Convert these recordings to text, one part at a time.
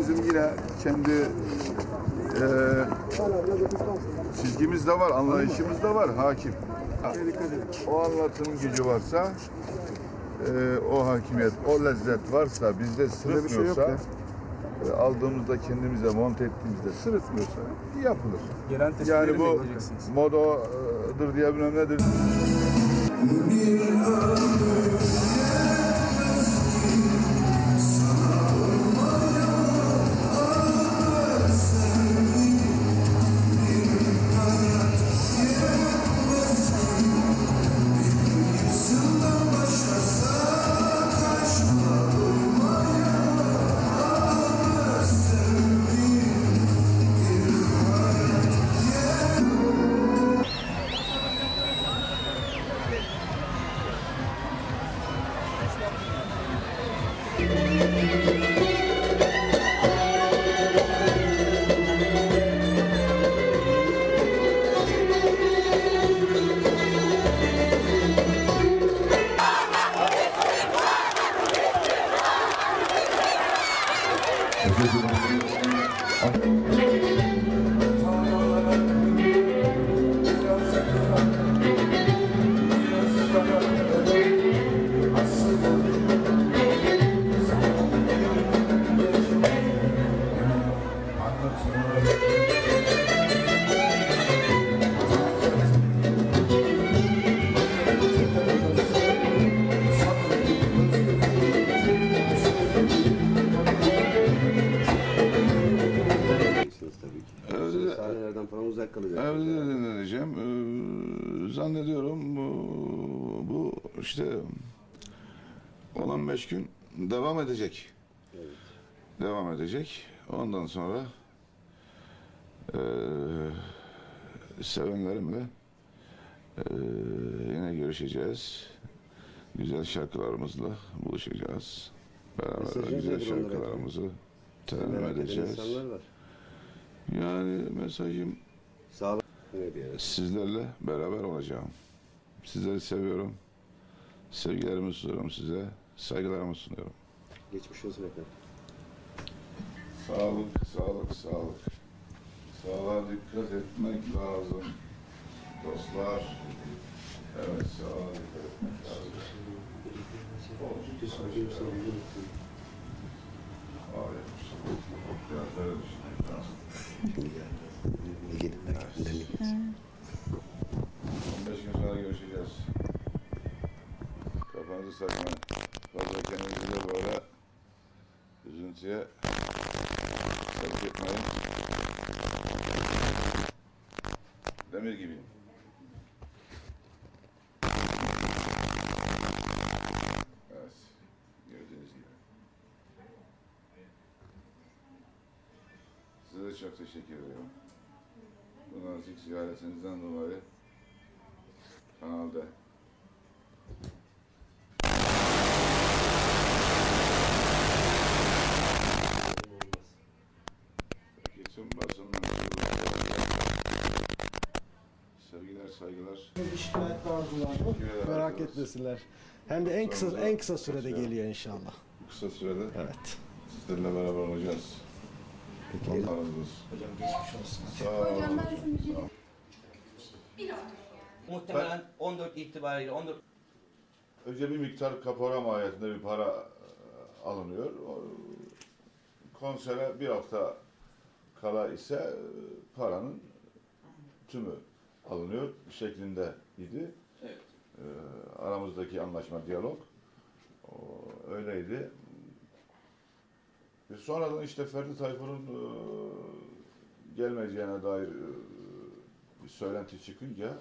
bizim yine kendi e, çizgimiz de var, anlayışımız da var hakim. Ha, O anlatım gücü varsa, e, o hakimiyet, o lezzet varsa, bizde bir şey sırıtmıyorsa, e, aldığımızda kendimize monte ettiğimizde sırıtmıyorsa yapılır. Gelen Yani bu modadır diye bilmem nedir. 啊别打了 falan uzak kalacaksınız. Evet dinleyeceğim. Ee, zannediyorum bu, bu işte 10-15 gün devam edecek. Evet. Devam edecek. Ondan sonra eee sevenlerimle eee, yine görüşeceğiz. Güzel şarkılarımızla buluşacağız. Beraber Mesajınız güzel şarkılarımızı temin edeceğiz. var. Yani mesajım ne diye. Sizlerle beraber olacağım. Sizleri seviyorum. Sevgilerimi sunuyorum size. Saygılarımı sunuyorum. Geçmiş olsun efendim. Sağlık, sağlık, sağlık. Sağlığa dikkat etmek lazım. Dostlar. Evet, sağlığa dikkat etmek lazım. Aleykümselam. Biraz böyle düşünmek lazım. Gidin bakayım. 15 gün sonra görüşeceğiz. Kafanızı sakmayın. Fazla kendinizi böyle üzüntüye sevk etmeyin. Demir gibiyim. Evet. Gördüğünüz gibi. Size de çok teşekkür ediyorum. Bu nazik ziyaretinizden dolayı kanalda bütün basın sevgiler saygılar Bir şikayet ederim Merak etmesinler. Hem de en kısa en kısa sürede geliyor inşallah. kısa sürede Evet. sizlerle beraber olacağız. Peki. Allah razı olsun. Hocam geçmiş olsun. Sağ olun. Sağ olun. Muhtemelen 14 itibariyle 14 Önce bir miktar kapora mahiyetinde bir para e, alınıyor. O, konsere bir hafta kala ise e, paranın tümü alınıyor şeklinde idi. Evet. E, aramızdaki anlaşma, diyalog o, öyleydi. E, sonradan işte Ferdi Tayfur'un e, gelmeyeceğine dair e, bir söylenti çıkınca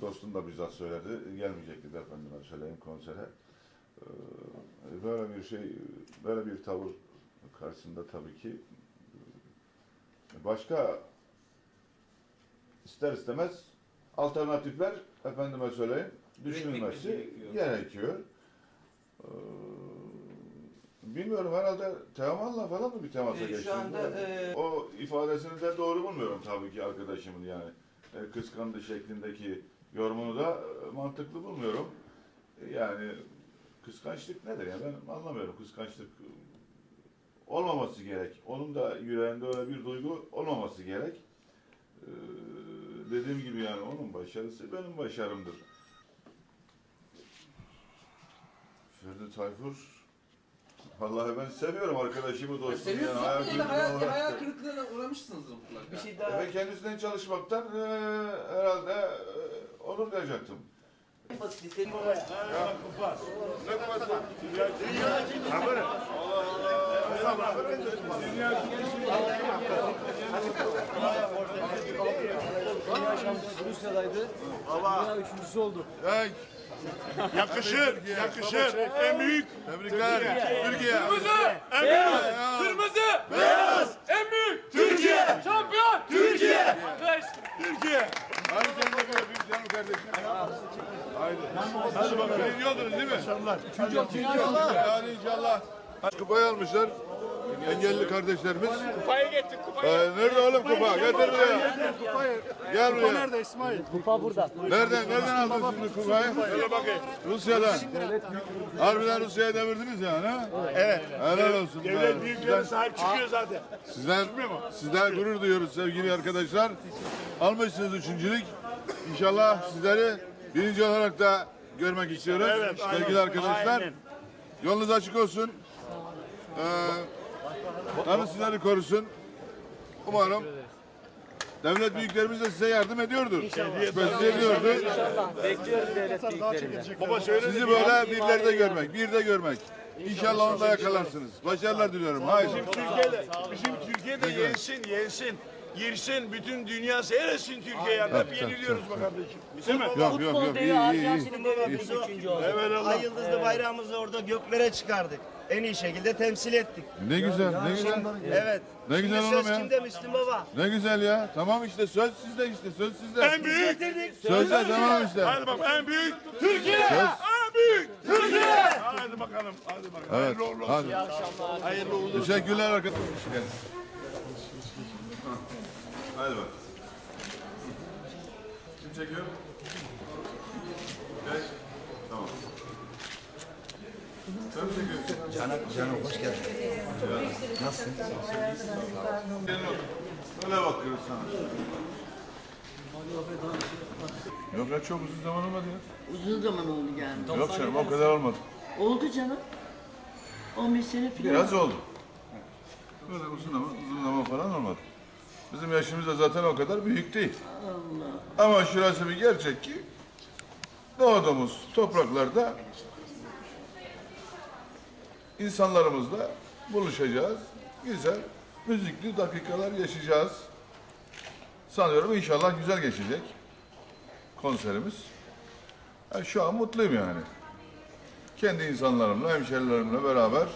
dostum da bizzat söyledi. Gelmeyecekti de efendime söyleyeyim konsere. Ee, Böyle bir şey, böyle bir tavır karşısında tabii ki e, başka ister istemez alternatifler efendime söyleyeyim düşünülmesi gerekiyor. gerekiyor. Ee, Bilmiyorum herhalde Teoman'la falan mı bir temasa Ee, şu geçti? anda, e- O ifadesini de doğru bulmuyorum tabii ki arkadaşımın yani. E, kıskandı şeklindeki yorumunu da e, mantıklı bulmuyorum. E, Yani kıskançlık nedir ya ben anlamıyorum kıskançlık olmaması gerek. Onun da yüreğinde öyle bir duygu olmaması gerek. Ee, dediğim gibi yani onun başarısı benim başarımdır. Ferdi Tayfur Vallahi ben seviyorum arkadaşımı, dostumu. Seviyorsunuz hayal ama kırıklığına hayal, hayal kırıklığına uğramışsınızdır mutlaka. Bir şey daha Ve kendisinden çalışmaktan e, herhalde e, onur duyacaktım. basit. Senin Rusya'daydı. Dünya üçüncüsü oldu. Hey, Yakışır, yakışır. En büyük tebrikler. Türkiye. En büyük. Kırmızı, beyaz, en büyük. Türkiye. Şampiyon. Türkiye. Türkiye. Hadi kendine göre büyük canım kardeşim. Haydi. Hadi bakalım. Birinci oldunuz değil mi? İnşallah. Üçüncü oldunuz. Yani inşallah. Kupayı almışlar. Engelli kardeşlerimiz. Kupayı getir, kupayı. Ee, nerede oğlum kupa? Getir buraya. Gel buraya. Nerede İsmail? Kupa burada. Nereden, nereden aldın şimdi kupayı? Bakayım. Rusya'dan. Harbiden Rusya'ya devirdiniz yani ha? Evet. Helal olsun. Devlet büyükleri Sizden, sahip çıkıyor zaten. sizden, sizden gurur duyuyoruz sevgili arkadaşlar. Almışsınız üçüncülük. İnşallah sizleri birinci olarak da görmek istiyoruz. Evet, aynen. sevgili arkadaşlar. Aynen. Yolunuz açık olsun. Ee, Tanrı sizleri korusun. Umarım devlet büyüklerimiz de size yardım ediyordur. Şüphesiz ediyordur. Bekliyoruz devlet büyüklerinden. Baba söyle. Sizi böyle birlerde görmek, bir de görmek. İnşallah onu da yakalarsınız. Başarılar diliyorum. Haydi. Türkiye'de, bizim Türkiye'de yensin, yensin. Girsin, bütün dünya seyretsin Türkiye'ye. Hep tabii, yeniliyoruz bak kardeşim. Değil mi? Yok yok yok. İyi iyi iyi. iyi. Evet Allah. Ay yıldızlı bayrağımızı orada göklere çıkardık. En iyi şekilde temsil ettik. Ne güzel, ne güzel. Evet. Ne güzel Şimdi oğlum söz ya. kimde Müslüm Baba? Ne güzel ya. Tamam işte söz sizde işte söz sizde. En büyük. Sözde tamam işte. Hadi bak en büyük Türkiye. Söz. En büyük Türkiye. Hadi bakalım. Hadi bakalım. Evet. Hayırlı uğurlu olsun. Hadi. Hayırlı uğurlu olsun. Teşekkürler arkadaşlar. Hadi bak. Kim çekiyor? Geç. Tamam. Sen mi çekiyorsun? Canım, canım hoş geldin. Nasılsın? Gelin otur. Öyle bakıyoruz sana. Yok ya çok uzun zaman olmadı ya. Uzun zaman oldu yani. Yok canım o kadar olmadı. Oldu canım. 15 sene falan. Biraz oldu. Böyle uzun zaman, uzun zaman falan olmadı. Bizim yaşımız da zaten o kadar büyük değil. Ama şurası bir gerçek ki doğduğumuz topraklarda insanlarımızla buluşacağız. Güzel, müzikli dakikalar yaşayacağız. Sanıyorum inşallah güzel geçecek konserimiz. Ben şu an mutluyum yani. Kendi insanlarımla, hemşerilerimle beraber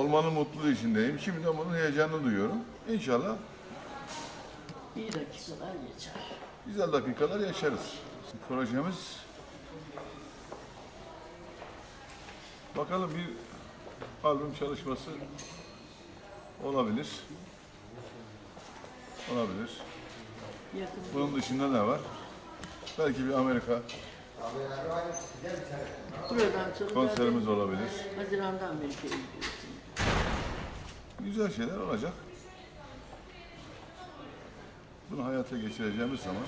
olmanın mutluluğu içindeyim. Şimdi de bunun heyecanını duyuyorum. İnşallah İyi dakikalar geçer. güzel dakikalar yaşarız. Projemiz bakalım bir albüm çalışması olabilir. Olabilir. Yakın. Bunun dışında ne var? Belki bir Amerika Buradan sonra konserimiz olabilir. zaten Haziran'da Amerika'ya gidiyorsun. Güzel şeyler olacak. Bunu hayata geçireceğimiz zaman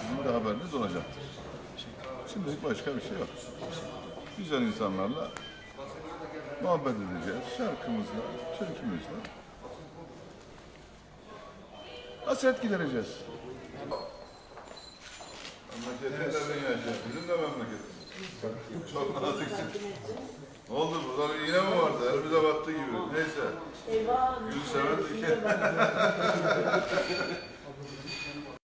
sizin de haberiniz olacaktır. Şimdilik başka bir şey yok. Güzel insanlarla muhabbet edeceğiz. Şarkımızla, türkümüzle. Hasret gidereceğiz. Memleketinde ben yaşayacağım. Bizim de memleketimiz. Çok naziksin. Ne oldu? Burada bir iğne mi vardı? Elimize battı gibi. Neyse. Eyvah. Gül seven diken.